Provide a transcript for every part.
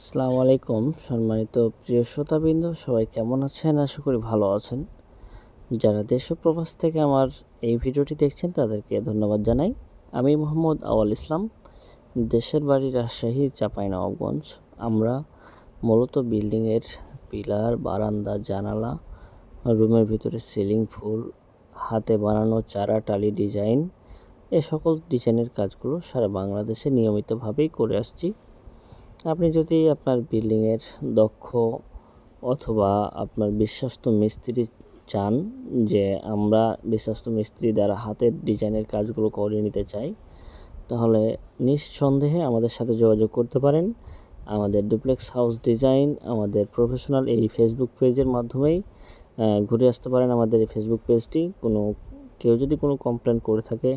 আসসালামু আলাইকুম, সম্মানিত প্রিয় শ্রোতাবৃন্দ, সবাই কেমন আছেন? আশা করি ভালো আছেন। যারা দেশ প্রবাস থেকে আমার এই ভিডিওটি দেখছেন, তাদেরকে ধন্যবাদ জানাই। আমি মোহাম্মদ আওয়াল ইসলাম, দেশের বাড়ি রাজশাহী, চাঁপাইনবাবগঞ্জ। আমরা মূলত বিল্ডিংয়ের পিলার, বারান্দা, জানালা, রুমের ভিতরে সিলিং, ফুল, হাতে বানানো চারা, টালি ডিজাইন, এ সকল ডিজাইনের কাজগুলো সারা বাংলাদেশে নিয়মিতভাবেই করে আসছি। আপনি যদি আপনার বিল্ডিংয়ের দক্ষ অথবা আপনার বিশ্বস্ত মিস্ত্রি চান যে আমরা বিশ্বস্ত মিস্ত্রি দ্বারা হাতের ডিজাইনের কাজগুলো করে নিতে চাই, তাহলে নিঃসন্দেহে আমাদের সাথে যোগাযোগ করতে পারেন। আমাদের ডুপ্লেক্স হাউস ডিজাইন, আমাদের প্রফেশনাল এই ফেসবুক পেজের মাধ্যমেই ঘুরে আসতে পারেন আমাদের এই ফেসবুক পেজটি। কোনো, কেউ যদি কোনো কমপ্লেন করে থাকে,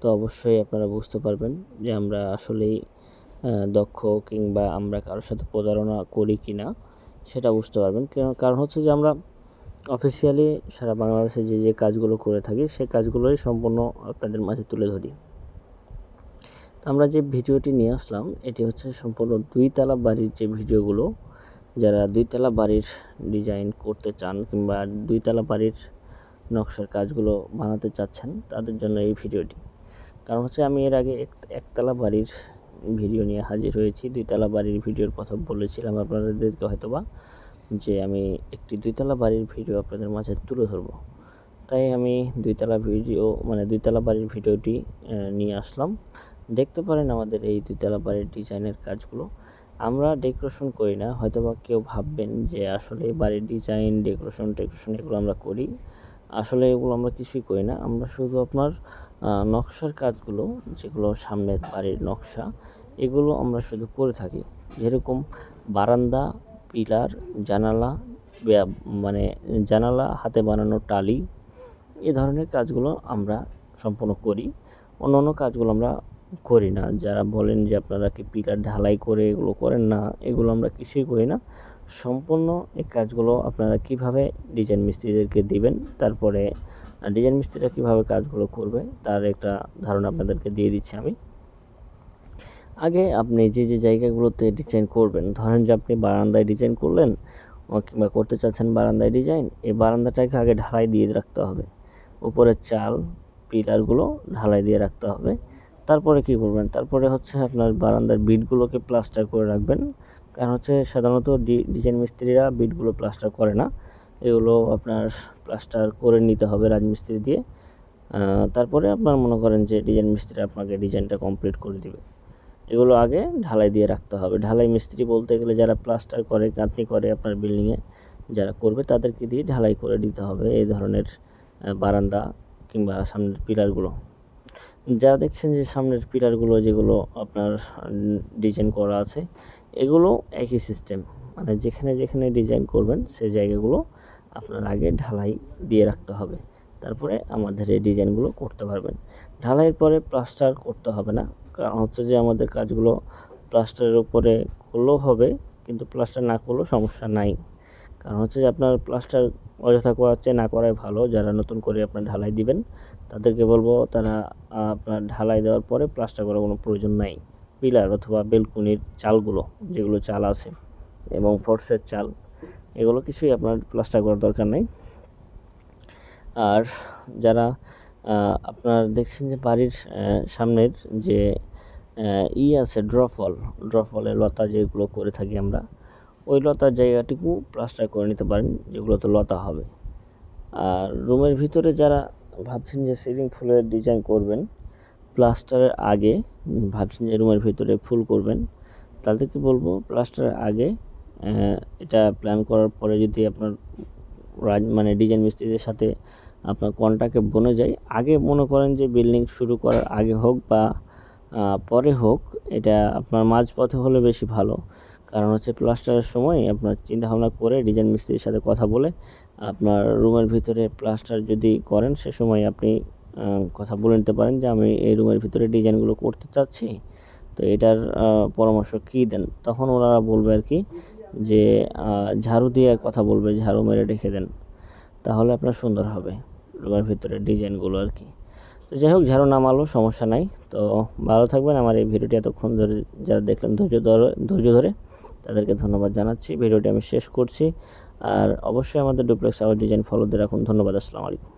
তো অবশ্যই আপনারা বুঝতে পারবেন যে আমরা আসলেই দক্ষ কিংবা আমরা কারোর সাথে প্রতারণা করি কি না সেটা বুঝতে পারবেন। কারণ হচ্ছে যে আমরা অফিসিয়ালি সারা বাংলাদেশে যে যে কাজগুলো করে থাকি সেই কাজগুলোই সম্পূর্ণ আপনাদের মাঝে তুলে ধরি। আমরা যে ভিডিওটি নিয়ে আসলাম, এটি হচ্ছে সম্পূর্ণ দুইতলা বাড়ির যে ভিডিওগুলো, যারা দুই দুইতলা বাড়ির ডিজাইন করতে চান কিংবা দুই দুইতলা বাড়ির নকশার কাজগুলো বানাতে চাচ্ছেন, তাদের জন্য এই ভিডিওটি। কারণ হচ্ছে আমি এর আগে এক একতলা বাড়ির ভিডিও নিয়ে হাজির হয়েছি। দুইতলা বাড়ির ভিডিওর কথা বলেছিলাম আপনাদেরকে হয়তোবা যে আমি একটি দুইতলা বাড়ির ভিডিও আপনাদের মাঝে তুলে ধরবো। তাই আমি দুইতলা ভিডিও মানে দুইতলা বাড়ির ভিডিওটি নিয়ে আসলাম। দেখতে পারেন আমাদের এই দুইতলা বাড়ির ডিজাইনের কাজগুলো। আমরা ডেকোরেশন করি না, হয়তোবা কেউ ভাববেন যে আসলে বাড়ির ডিজাইন, ডেকোরেশন, টেকোরেশন এগুলো আমরা করি। আসলে এগুলো আমরা কিছুই করি না। আমরা শুধু আপনার নকশার কাজগুলো, যেগুলো সামনের বাড়ির নকশা, এগুলো আমরা শুধু করে থাকি। যেরকম বারান্দা, পিলার, জানালা মানে জানালা, হাতে বানানো টালি, এ ধরনের কাজগুলো আমরা সম্পূর্ণ করি। অন্য অন্য কাজগুলো আমরা করি না। যারা বলেন যে আপনারা কি পিলার ঢালাই করে এগুলো করেন না, এগুলো আমরা কিছুই করি না। সম্পূর্ণ এই কাজগুলো আপনারা কীভাবে ডিজাইন মিস্ত্রিদেরকে দিবেন, তারপরে ডিজাইন মিস্ত্রিরা কীভাবে কাজগুলো করবে, তার একটা ধারণা আপনাদেরকে দিয়ে দিচ্ছি আমি। আগে আপনি যে যে জায়গাগুলোতে ডিজাইন করবেন, ধরেন যে আপনি বারান্দায় ডিজাইন করলেন কিংবা করতে চাচ্ছেন বারান্দায় ডিজাইন এই বারান্দাটাকে আগে ঢালাই দিয়ে রাখতে হবে। উপরের চাল, পিলারগুলো ঢালাই দিয়ে রাখতে হবে। তারপরে কি করবেন? তারপরে হচ্ছে আপনার বারান্দার বিটগুলোকে প্লাস্টার করে রাখবেন। কারণ হচ্ছে সাধারণত ডিজাইন মিস্ত্রিরা বিটগুলো প্লাস্টার করে না। এগুলো আপনার প্লাস্টার করে নিতে হবে রাজমিস্ত্রি দিয়ে। তারপরে আপনার মনে করেন যে ডিজাইন মিস্ত্রি আপনাকে ডিজাইনটা কমপ্লিট করে দিবে। এগুলো আগে ঢালাই দিয়ে রাখতে হবে। ঢালাই মিস্ত্রি বলতে গেলে যারা প্লাস্টার করে গাঁথনি করে আপনার বিল্ডিংয়ে যারা করবে তাদেরকে দিয়ে ঢালাই করে দিতে হবে এই ধরনের বারান্দা কিংবা সামনের পিলারগুলো। যা দেখছেন যে সামনের পিলারগুলো যেগুলো আপনার ডিজাইন করা আছে, এগুলো একই সিস্টেম মানে যেখানে যেখানে ডিজাইন করবেন সেই জায়গাগুলো আপনার আগে ঢালাই দিয়ে রাখতে হবে। তারপরে আমাদের এই ডিজাইনগুলো করতে পারবেন। ঢালাইয়ের পরে প্লাস্টার করতে হবে না। কারণ হচ্ছে যে আমাদের কাজগুলো প্লাস্টারের উপরে করলেও হবে, কিন্তু প্লাস্টার না করলেও সমস্যা নাই। কারণ হচ্ছে যে আপনার প্লাস্টার অযথা করার চেয়ে না করাই ভালো। যারা নতুন করে আপনার ঢালাই দিবেন, তাদেরকে বলব তারা আপনার ঢালাই দেওয়ার পরে প্লাস্টার করার কোনো প্রয়োজন নাই। পিলার অথবা বেলকুনির চালগুলো, যেগুলো চাল আছে, এবং ফোর্সের চাল এগুলো কিছুই আপনার প্লাস্টার করার দরকার নেই। আর যারা আপনার দেখছেন যে বাড়ির সামনের যে ই আছে ড্রফল, ড্রফলে লতা যেগুলো করে থাকি আমরা, ওই লতার জায়গাটুকু প্লাস্টার করে নিতে পারেন, যেগুলোতে লতা হবে। আর রুমের ভিতরে যারা ভাবছেন যে সিলিং ফুলের ডিজাইন করবেন প্লাস্টারের আগে ভাবছেন যে রুমের ভিতরে ফুল করবেন, তাদেরকে বলব প্লাস্টারের আগে এটা প্ল্যান করার পরে যদি আপনার রাজ মানে ডিজাইন মিস্ত্রিদের সাথে আপনার কন্ট্রাক্টে বনে যায় আগে মনে করেন যে বিল্ডিং শুরু করার আগে হোক বা পরে হোক, এটা আপনার মাঝপথে হলে বেশি ভালো। কারণ হচ্ছে প্লাস্টারের সময় আপনার চিন্তা ভাবনা করে ডিজাইন মিস্ত্রির সাথে কথা বলে, আপনার রুমের ভিতরে প্লাস্টার যদি করেন, সে সময় আপনি কথা বলে নিতে পারেন যে আমি এই রুমের ভিতরে ডিজাইনগুলো করতে চাচ্ছি। তো এটার পরামর্শ কী দেন? তখন ওনারা বলবে আর কি যে ঝাড়ু দিয়ে কথা বলবে, ঝাড়ু মেরে রেখে দেন। তাহলে আপনার সুন্দর হবে রুমের ভিতরে ডিজাইনগুলো আর কি। তো যাই হোক, ঝাড়ু নামালো, সমস্যা নাই। তো ভালো থাকবেন। আমার এই ভিডিওটি এতক্ষণ ধরে যারা দেখলেন ধৈর্য ধরে ধৈর্য ধরে, তাদেরকে ধন্যবাদ জানাচ্ছি। ভিডিওটি আমি শেষ করছি। আর অবশ্যই আমাদের ডুপ্লেক্স আওয়ার ডিজাইন ফলো দিয়ে রাখুন। ধন্যবাদ। আসসালামু আলাইকুম।